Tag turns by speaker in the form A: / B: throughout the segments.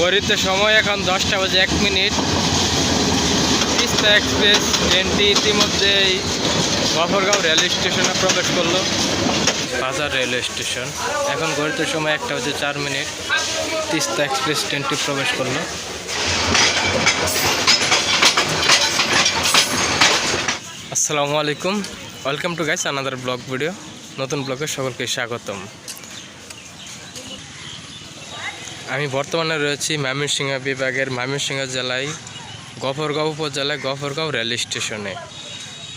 A: ঘড়িতে সময় এখন দশটা বাজে এক মিনিট। তিস্তা এক্সপ্রেস ট্রেনটি ইতিমধ্যেই গফরগাঁও রেল স্টেশনে প্রবেশ করল। বাজার রেলওয়ে স্টেশন। এখন ঘড়িতে সময় একটা বাজে চার মিনিট। তিস্তা এক্সপ্রেস ট্রেনটি প্রবেশ করল। আসসালামু আলাইকুম। Welcome to guys another vlog video. নতুন ব্লগে সকলকে স্বাগতম। আমি বর্তমানে রয়েছি ময়মনসিংহ বিভাগের ময়মনসিংহ জেলায়, গফরগাঁও উপজেলায় গফরগাঁও রেল স্টেশনে।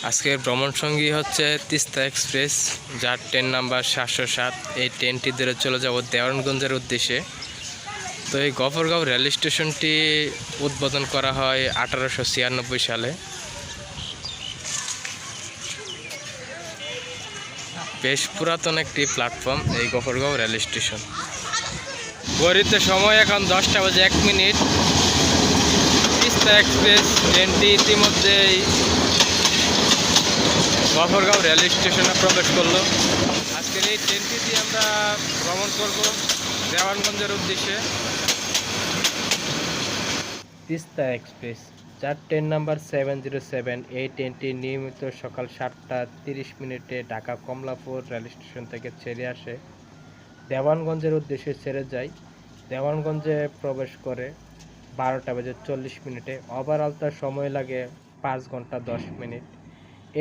A: আজকের ভ্রমণ সঙ্গী হচ্ছে তিস্তা এক্সপ্রেস, যার ট্রেন নাম্বার সাতশো সাত। এই ট্রেনটি ধরে চলে যাব দেওয়ানগঞ্জের উদ্দেশ্যে। তো এই গফরগাঁও রেল স্টেশনটি উদ্বোধন করা হয় আঠারোশো ছিয়ানব্বই সালে। বেশ পুরাতন একটি প্ল্যাটফর্ম এই গফরগাঁও রেল স্টেশন। ঘড়িতে সময় এখন দশটা বাজে এক মিনিট। তিস্তা এক্সপ্রেস ট্রেনটি ইতিমধ্যেই গফরগাঁও রেল স্টেশনে প্রবেশ করল। আজকের এই ট্রেনটি দিয়ে আমরা ভ্রমণ করব দেওয়ানগঞ্জের উদ্দেশ্যে। তিস্তা এক্সপ্রেস, যার train number seven zero seven, এই ট্রেনটি নিয়মিত সকাল সাতটা তিরিশ মিনিটে ঢাকা কমলাপুর রেল স্টেশন থেকে ছেড়ে আসে। দেওয়ানগঞ্জের উদ্দেশ্যে ছেড়ে যায়। দেওয়ানগঞ্জে প্রবেশ করে বারোটা বেজে চল্লিশ মিনিটে। ওভারঅল তার সময় লাগে পাঁচ ঘণ্টা দশ মিনিট।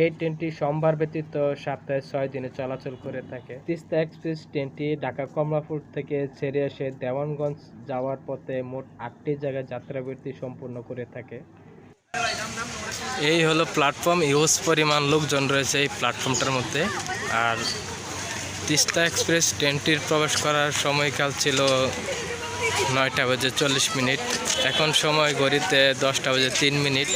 A: এই ট্রেনটি সোমবার ব্যতীত সপ্তাহে ছয় দিনে চলাচল করে থাকে। তিস্তা এক্সপ্রেস ট্রেনটি ঢাকা কমলাপুর থেকে ছেড়ে এসে দেওয়ানগঞ্জ যাওয়ার পথে মোট আটটি জায়গায় যাত্রাবৃত্তি সম্পূর্ণ করে থাকে। এই হলো প্ল্যাটফর্ম ইউজ পরিমাণ লোকজন রয়েছে এই প্ল্যাটফর্মটার মধ্যে। আর তিস্তা এক্সপ্রেস ট্রেনটির প্রবেশ করার সময়কাল ছিল নয়টা বাজে চল্লিশ মিনিট। এখন সময় ঘড়িতে দশটা বাজে তিন মিনিট।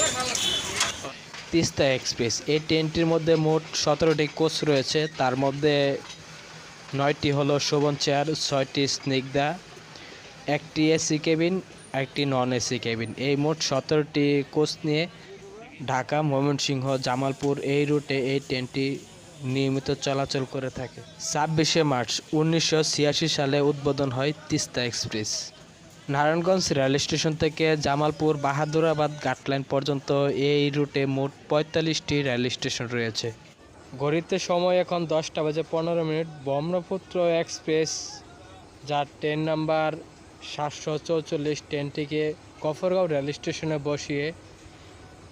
A: তিস্তা এক্সপ্রেস, এই ট্রেনটির মধ্যে মোট সতেরোটি কোচ রয়েছে। তার মধ্যে নয়টি হলো শোভন চেয়ার, ছয়টি স্নিগ্ধা, একটি এসি কেবিন, একটি নন এসি কেবিন। এই মোট সতেরোটি কোচ নিয়ে ঢাকা, ময়মনসিংহ, জামালপুর এই রুটে এই ট্রেনটি নিয়মিত চলাচল করে থাকে। ছাব্বিশে মার্চ উনিশশো ছিয়াশি সালে উদ্বোধন হয় Teesta express. Narayanganj rail station থেকে জামালপুর বাহাদুরাবাদ ঘাটলাইন পর্যন্ত এই রুটে মোট পঁয়তাল্লিশটি রেল স্টেশন রয়েছে। ঘড়িতে সময় এখন দশটা বাজে পনেরো মিনিট। ব্রহ্মপুত্র এক্সপ্রেস, যার ট্রেন নাম্বার সাতশো চৌচল্লিশ ট্রেনটিকে গফরগাঁও রেল স্টেশনে বসিয়ে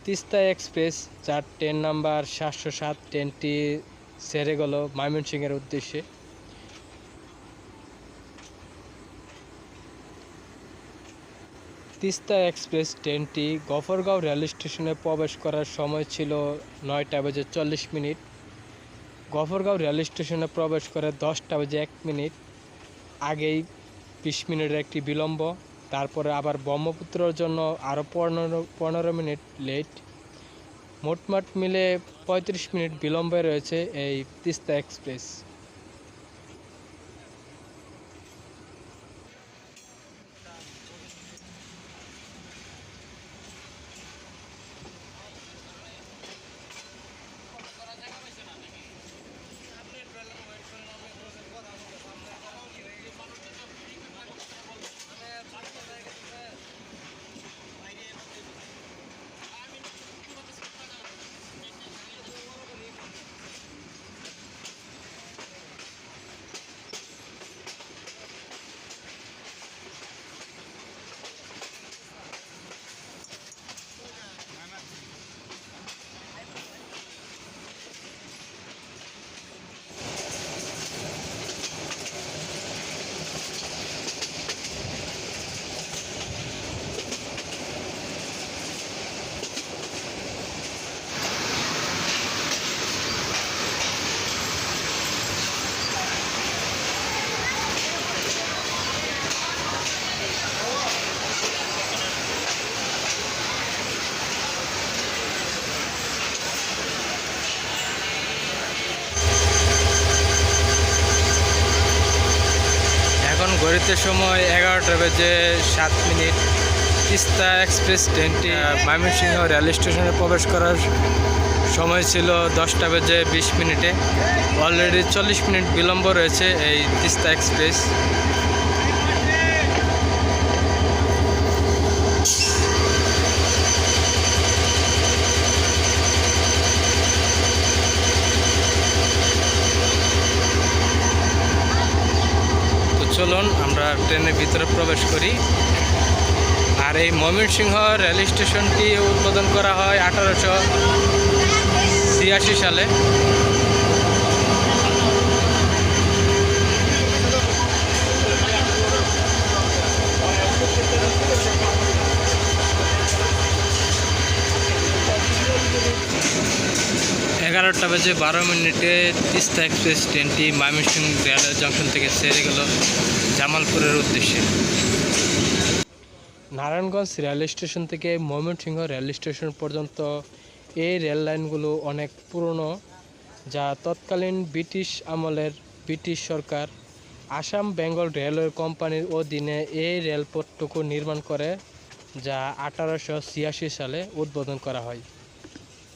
A: তিস্তা এক্সপ্রেস, যার ট্রেন নাম্বার সাতশো সাত ট্রেনটি সেরে গেল ময়মনসিংহের উদ্দেশ্যে। তিস্তা এক্সপ্রেস ট্রেনটি গফরগাঁও রেল স্টেশনে প্রবেশ করার সময় ছিল নয়টা বেজে চল্লিশ মিনিট। গফরগাঁও রেল স্টেশনে প্রবেশ করে দশটা বেজে এক মিনিট। আগেই বিশ মিনিটের একটি বিলম্ব, তারপরে আবার ব্রহ্মপুত্রর জন্য আরও পনেরো পনেরো মিনিট লেট। মোটমাট মিলে পঁয়ত্রিশ মিনিট বিলম্বে রয়েছে এই তিস্তা এক্সপ্রেস। এখন সময় এগারোটা বেজে সাত মিনিট। তিস্তা এক্সপ্রেস ট্রেনটি ময়মনসিংহ রেল স্টেশনে প্রবেশ করার সময় ছিল দশটা বেজে বিশ মিনিটে। অলরেডি চল্লিশ মিনিট বিলম্ব রয়েছে এই তিস্তা এক্সপ্রেস। ট্রেনের ভিতরে প্রবেশ করি। আর এই ময়মনসিংহ রেল স্টেশনটি উদ্বোধন করা হয় আঠারোশো ছিয়াশি সালে। এগারোটা বাজে বারো মিনিটে তিস্তা এক্সপ্রেস ট্রেনটি ময়মনসিংহ রেল জংশন থেকে ছেড়ে গেল। জামালপুরের উদ্দেশ্যে। নারায়ণগঞ্জ রেল স্টেশন থেকে ময়মনসিংহ রেল স্টেশন পর্যন্ত এই রেল লাইনগুলো অনেক পুরনো, যা তৎকালীন ব্রিটিশ আমলের ব্রিটিশ সরকার আসাম বেঙ্গল রেলওয়ে কোম্পানির অধীনে এই রেলপথটুকু নির্মাণ করে, যা আঠারোশো ছিয়াশি সালে উদ্বোধন করা হয়।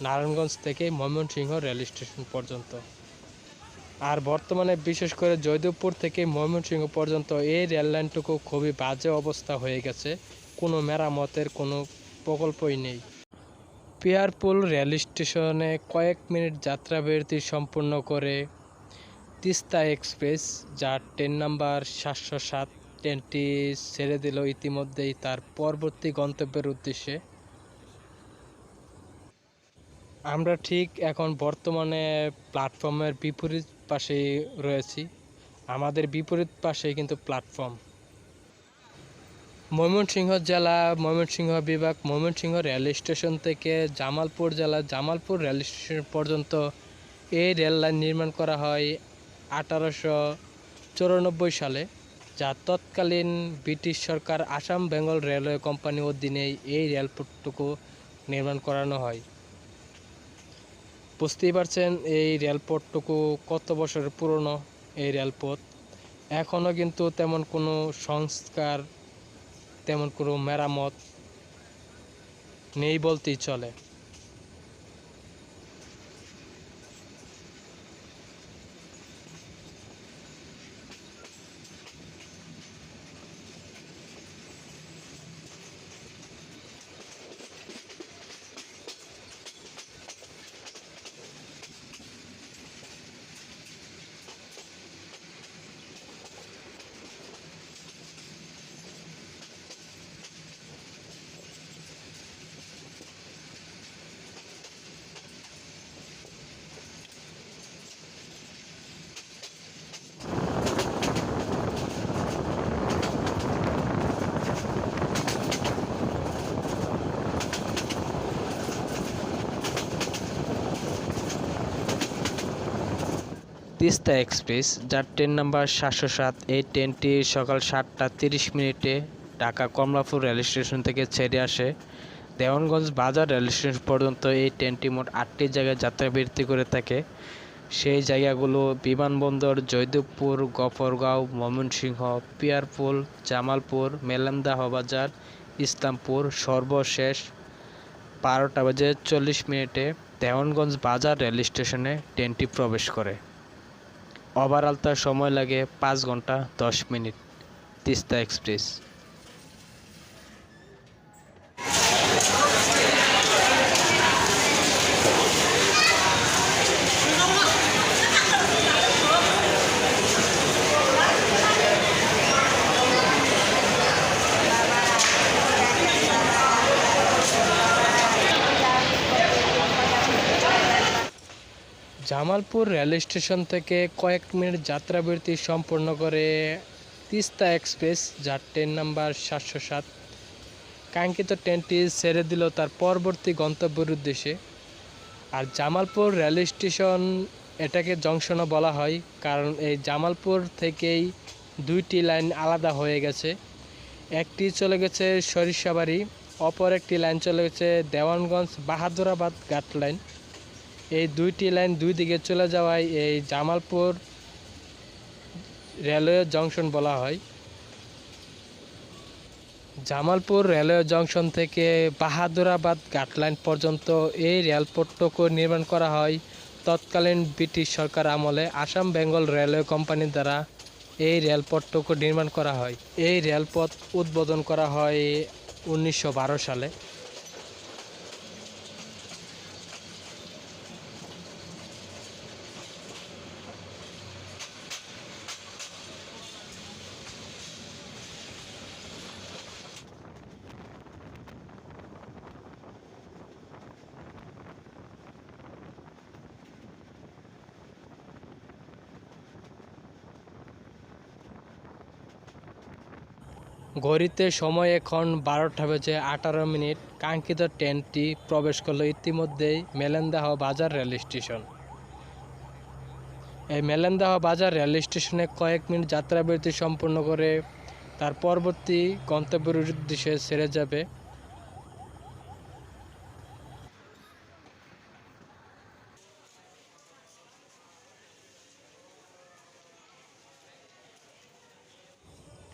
A: নারায়ণগঞ্জ থেকে ময়মনসিংহ রেল স্টেশন পর্যন্ত। আর বর্তমানে বিশেষ করে জয়দেবপুর থেকে ময়মনসিংহ পর্যন্ত এই রেল লাইনটুকু খুবই বাজে অবস্থা হয়ে গেছে। কোনো মেরামতের কোনো প্রকল্পই নেই। পিয়ারপুল রেল স্টেশনে কয়েক মিনিট যাত্রা বিরতি সম্পূর্ণ করে তিস্তা এক্সপ্রেস, যার ট্রেন নাম্বার সাতশো সাত, ট্রেনটি ছেড়ে দিল ইতিমধ্যেই তার পরবর্তী গন্তব্যের উদ্দেশ্যে। আমরা ঠিক এখন বর্তমানে প্ল্যাটফর্মের বিপরীত পাশে রয়েছি। আমাদের বিপরীত পাশে কিন্তু প্ল্যাটফর্ম ময়মনসিংহ জেলা, ময়মনসিংহ বিভাগ, ময়মনসিংহ রেল স্টেশন থেকে জামালপুর জেলা, জামালপুর রেল স্টেশন পর্যন্ত এই রেল লাইন নির্মাণ করা হয় আঠারোশো চুরানব্বই সালে, যা তৎকালীন ব্রিটিশ সরকার আসাম বেঙ্গল রেলওয়ে কোম্পানি অধীনে এই রেলপথটুকু নির্মাণ করানো হয়। বুঝতেই পারছেন, এই রেলপথটুকু কত বছরের পুরনো এই রেলপথ? এখনও কিন্তু তেমন কোনো সংস্কার, তেমন কোনো মেরামত নেই বলতেই চলে। তিস্তা এক্সপ্রেস, যার ট্রেন নাম্বার সাতশো সাত, এই ট্রেনটি সকাল সাতটা তিরিশ মিনিটে ঢাকা কমলাপুর রেল স্টেশন থেকে ছেড়ে আসে। দেওয়ানগঞ্জ বাজার রেল স্টেশন পর্যন্ত এই ট্রেনটি মোট আটটি জায়গায় যাত্রা বিরতি করে থাকে। সেই জায়গাগুলো বিমানবন্দর, জয়দেবপুর, গফরগাঁও, ময়মনসিংহ, পিয়ারপুল, জামালপুর মেলামদাহ বাজার ইসলামপুর, সর্বশেষ বারোটা বাজে চল্লিশ মিনিটে দেওয়ানগঞ্জ বাজার রেল স্টেশনে ট্রেনটি প্রবেশ করে। ওভারঅল তার সময় লাগে পাঁচ ঘণ্টা দশ minute Teesta express. Jamalpur rail station থেকে কয়েক মিনিট যাত্রা বিরতি সম্পন্ন করে তিস্তা এক্সপ্রেস, যার ট্রেন নাম্বার সাতশো সাত। কাঙ্ক্ষিত ট্রেনটি ছেড়ে দিল তার পরবর্তী গন্তব্যের উদ্দেশ্যে। আর জামালপুর রেল স্টেশন এটাকে জংশনও বলা হয়, কারণ এই জামালপুর থেকেই দুইটি লাইন আলাদা হয়ে গেছে। একটি চলে গেছে সরিষাবাড়ি, অপর একটি লাইন চলে গেছে দেওয়ানগঞ্জ বাহাদুরাবাদ ঘাট লাইন। এই দুইটি লাইন দুই দিকে চলে যাওয়ায় এই জামালপুর রেলওয়ে জংশন বলা হয়। জামালপুর রেলওয়ে জংশন থেকে বাহাদুরাবাদ ঘাট লাইন পর্যন্ত এই রেলপথটুকু নির্মাণ করা হয়। তৎকালীন ব্রিটিশ সরকার আমলে আসাম বেঙ্গল রেলওয়ে কোম্পানি দ্বারা এই রেলপথটুকু নির্মাণ করা হয়। এই রেলপথ উদ্বোধন করা হয় উনিশশো বারো সালে। ঘড়িতে সময় এখন বারোটা বেজে আঠারো মিনিট। কাঙ্ক্ষিত ট্রেনটি প্রবেশ করল ইতিমধ্যেই মেলেন্দাহ বাজার রেল স্টেশন। এই মেলেন্দাহ বাজার রেল স্টেশনে কয়েক মিনিট যাত্রাবিরতি সম্পন্ন করে তার পরবর্তী গন্তব্যের উদ্দেশ্যে ছেড়ে যাবে।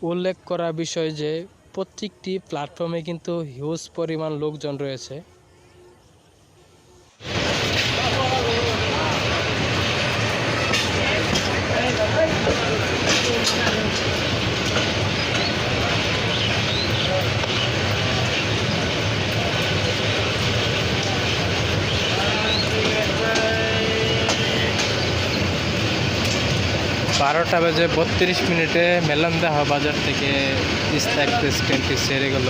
A: উল্লেখ করা বিষয় যে প্রত্যেকটি প্ল্যাটফর্মে কিন্তু হিউজ পরিমাণ লোকজন রয়েছে। বারোটা বেজে বত্রিশ মিনিটে মেলান্দাহ বাজার থেকে তিস্তা এক্সপ্রেস ট্রেনটি সেরে গেল।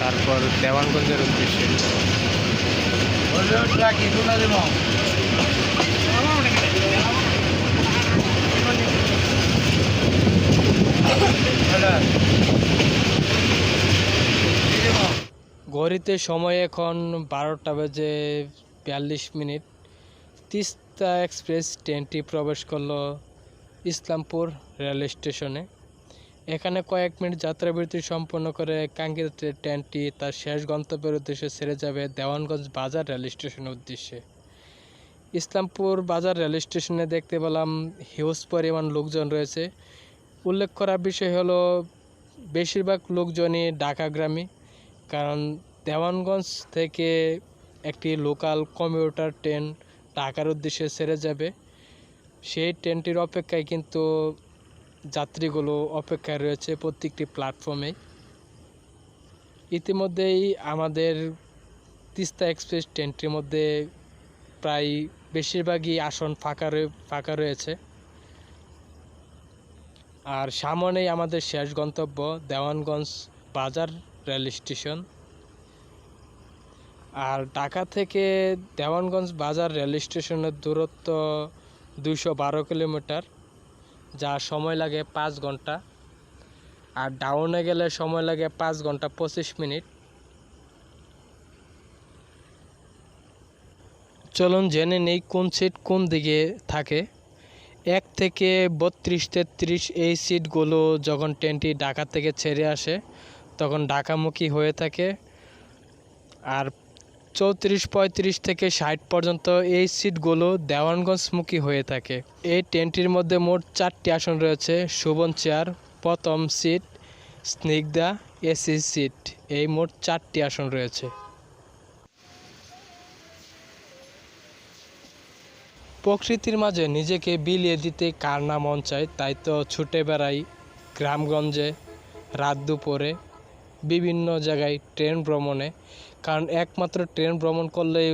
A: তারপর দেওয়ানগঞ্জের উদ্দেশ্যে। ঘড়িতে সময় এখন বারোটা বেজে বিয়াল্লিশ মিনিট। তিস্তা এক্সপ্রেস ট্রেনটি প্রবেশ করল ইসলামপুর রেল স্টেশনে। এখানে কয়েক মিনিট যাত্রাবিরতি সম্পন্ন করে কাঙ্ক্ষিত ট্রেনটি তার শেষ গন্তব্যের উদ্দেশ্যে ছেড়ে যাবে দেওয়ানগঞ্জ বাজার রেল স্টেশনের উদ্দেশ্যে। ইসলামপুর বাজার রেল স্টেশনে দেখতে পেলাম হিউজ পরিমাণ লোকজন রয়েছে। উল্লেখ করার বিষয় হলো, বেশিরভাগ লোকজনই ঢাকাগ্রামী, কারণ দেওয়ানগঞ্জ থেকে একটি লোকাল কমিউটার ট্রেন ঢাকার উদ্দেশ্যে ছেড়ে যাবে। সেই ট্রেনটির অপেক্ষায় কিন্তু যাত্রীগুলো অপেক্ষায় রয়েছে প্রত্যেকটি প্ল্যাটফর্মে ইতিমধ্যেই আমাদের তিস্তা এক্সপ্রেস ট্রেনটির মধ্যে প্রায় বেশিরভাগই আসন ফাঁকা ফাঁকা রয়েছে। আর সামনেই আমাদের শেষ গন্তব্য দেওয়ানগঞ্জ বাজার রেল স্টেশন। আর ঢাকা থেকে দেওয়ানগঞ্জ বাজার রেল স্টেশনের দূরত্ব দুশো বারো কিলোমিটার, যা সময় লাগে পাঁচ ঘণ্টা। আর ডাউনে গেলে সময় লাগে পাঁচ ঘণ্টা পঁচিশ মিনিট। চলুন জেনে নেই কোন সিট কোন দিকে থাকে। এক থেকে বত্রিশ, তেত্রিশ এই সিটগুলো যখন ট্রেনটি ঢাকা থেকে ছেড়ে আসে, তখন ঢাকামুখী হয়ে থাকে। আর চৌত্রিশ পঁয়ত্রিশ থেকে ষাট পর্যন্ত এই সিটগুলো দেওয়ানগঞ্জমুখী হয়ে থাকে। এই ট্রেনটির মধ্যে মোট চারটি আসন রয়েছে শোভন চেয়ার, প্রথম সিট, স্নিগ্ধা, এসি সিট, এই মোট চারটি আসন রয়েছে। প্রকৃতির মাঝে নিজেকে বিলিয়ে দিতে কার না মন চায়, তাই তো ছুটে বেড়াই গ্রামগঞ্জে। রাত দুপুরে বিভিন্ন জায়গায় ট্রেন ভ্রমণে কারণ একমাত্র ট্রেন ভ্রমণ করলেই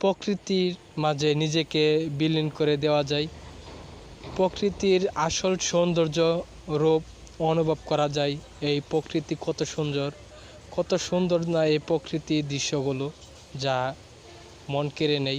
A: প্রকৃতির মাঝে নিজেকে বিলীন করে দেওয়া যায়। প্রকৃতির আসল সৌন্দর্য রূপ অনুভব করা যায়। এই প্রকৃতি কত সুন্দর কত সুন্দর না এই প্রকৃতির দৃশ্যগুলো যা মন কেড়ে নেই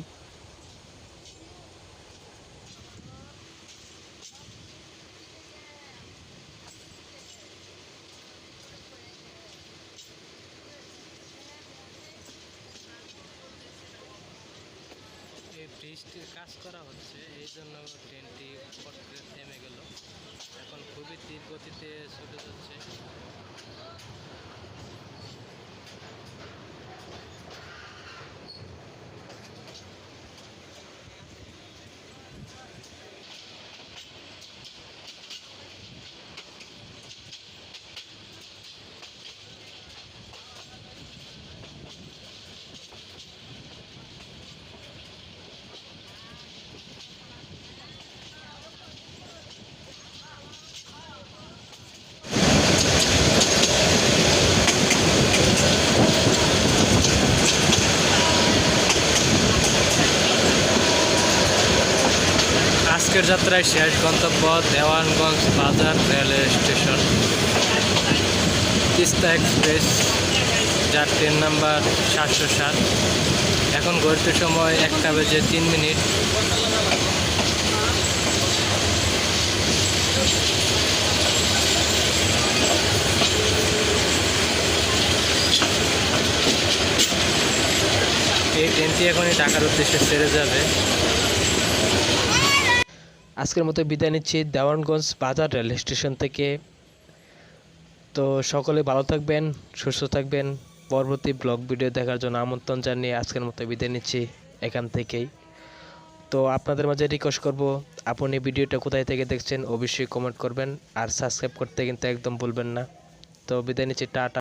A: আজকের যাত্রায় শেষ গন্তব্য Dewanganj Bazar railway station. Teesta express, যার ট্রেন নাম্বার সাতশো সাত। এখন ঘড়িতে সময় একটা বেজে তিন মিনিট। এই ট্রেনটি এখনই টাকার উদ্দেশ্যে ছেড়ে যাবে। আজকের মতো বিদায় নিচ্ছি দেওয়ানগঞ্জ বাজার রেল স্টেশন থেকে। তো সকলে ভালো থাকবেন, সুস্থ থাকবেন। পরবর্তী ব্লগ ভিডিও দেখার জন্য আমন্ত্রণ জানিয়ে আজকের মতো বিদায় নিচ্ছি এখান থেকেই। তো আপনাদের মাঝে রিকোয়েস্ট করব, আপনি ভিডিওটা কোথায় থেকে দেখছেন অবশ্যই কমেন্ট করবেন। আর সাবস্ক্রাইব করতে কিন্তু একদম ভুলবেন না। তো বিদায় নিচ্ছি, টাটা।